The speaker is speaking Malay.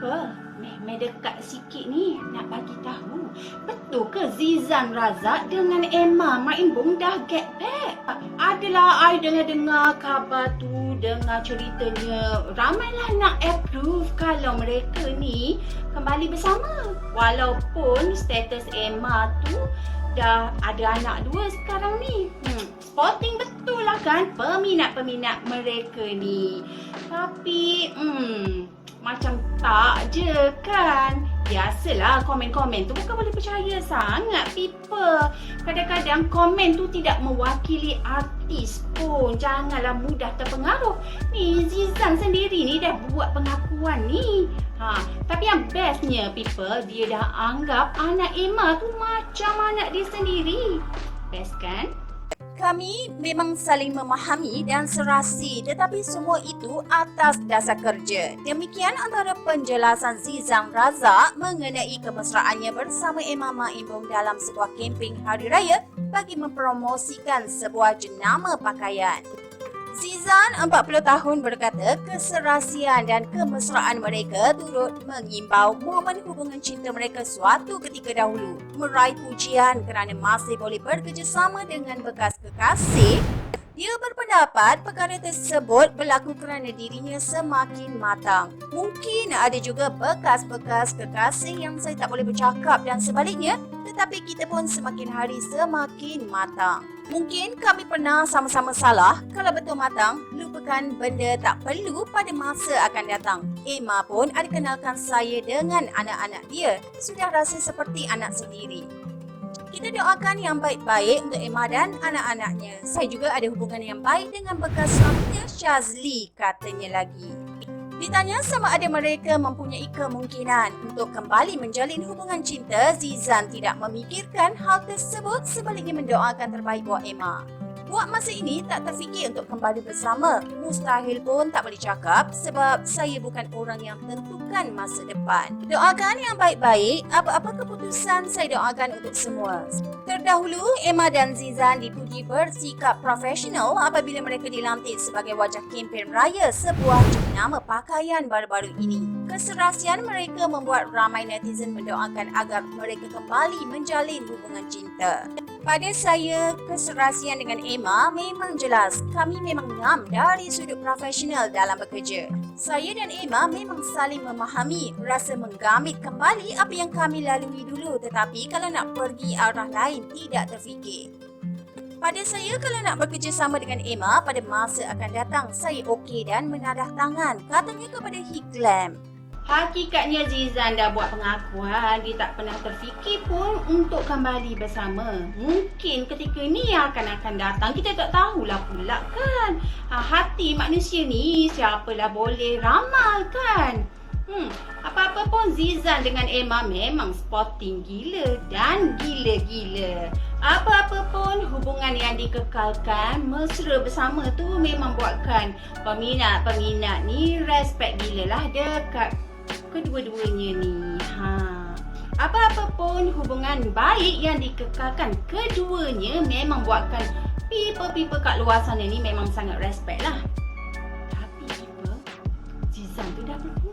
Pipa, meh, dekat sikit ni nak bagi tahu. Betul ke Zizan Razak dengan Emma Mak Imbung dah get back? Adalah I dengar-dengar khabar tu, dengar ceritanya. Ramailah nak approve kalau mereka ni kembali bersama. Walaupun status Emma tu dah ada anak dua sekarang ni. Hmm, spotting betul lah kan peminat-peminat mereka ni. Tapi, hmm, macam tak je kan. Biasalah komen-komen tu bukan boleh percaya sangat people. Kadang-kadang komen tu tidak mewakili artis pun. Janganlah mudah terpengaruh. Ni Zizan sendiri ni dah buat pengakuan ni. Ha, tapi yang bestnya people, dia dah anggap anak Emma tu macam anak dia sendiri. Best kan? Kami memang saling memahami dan serasi tetapi semua itu atas dasar kerja. Demikian antara penjelasan Zizang Razak mengenai kemesraannya bersama Emma Maimbong dalam sebuah kempen Hari Raya bagi mempromosikan sebuah jenama pakaian. Zizan 40 tahun berkata keserasian dan kemesraan mereka turut mengimbau momen hubungan cinta mereka suatu ketika dahulu. Meraih pujian kerana masih boleh bekerjasama dengan bekas kekasih dia berpendapat perkara tersebut berlaku kerana dirinya semakin matang. Mungkin ada juga bekas-bekas kekasih yang saya tak boleh bercakap dan sebaliknya, tetapi kita pun semakin hari semakin matang. Mungkin kami pernah sama-sama salah. Kalau betul matang, lupakan benda tak perlu pada masa akan datang. Emma pun ada kenalkan saya dengan anak-anak dia. Sudah rasa seperti anak sendiri. Kita doakan yang baik-baik untuk Emma dan anak-anaknya. Saya juga ada hubungan yang baik dengan bekas suaminya Shazli katanya lagi. Ditanya sama ada mereka mempunyai kemungkinan untuk kembali menjalin hubungan cinta, Zizan tidak memikirkan hal tersebut sebaliknya mendoakan terbaik buat Emma. Buat masa ini tak terfikir untuk kembali bersama. Mustahil pun tak boleh cakap sebab saya bukan orang yang tentukan masa depan. Doakan yang baik-baik, apa-apa keputusan saya doakan untuk semua. Terdahulu, Emma dan Zizan dipuji bersikap profesional apabila mereka dilantik sebagai wajah kempen raya sebuah jenama pakaian baru-baru ini. Keserasian mereka membuat ramai netizen mendoakan agar mereka kembali menjalin hubungan cinta. Pada saya, keserasian dengan Emma memang jelas. Kami memang ngam dari sudut profesional dalam bekerja. Saya dan Emma memang saling memahami, rasa menggamit kembali apa yang kami lalui dulu tetapi kalau nak pergi arah lain tidak terfikir. Pada saya kalau nak bekerjasama dengan Emma pada masa akan datang, saya okey dan menadah tangan, katanya kepada Hiklam. Hakikatnya Zizan dah buat pengakuan. Dia tak pernah terfikir pun untuk kembali bersama. Mungkin ketika ni yang akan akan datang. Kita tak tahulah pula kan? Ha, Hati manusia ni siapalah boleh ramal kan? Hmm, apa-apa pun Zizan dengan Emma memang spotting gila dan gila-gila. Apa-apa pun hubungan yang dikekalkan mesra bersama tu memang buatkan peminat-peminat ni respect gila lah dekat kedua-duanya ni. Ha. Apa-apa pun hubungan baik yang dikekalkan keduanya memang buatkan people-people kat luar sana ni memang sangat respect lah. Tapi people, Zizan tu dah berpulang.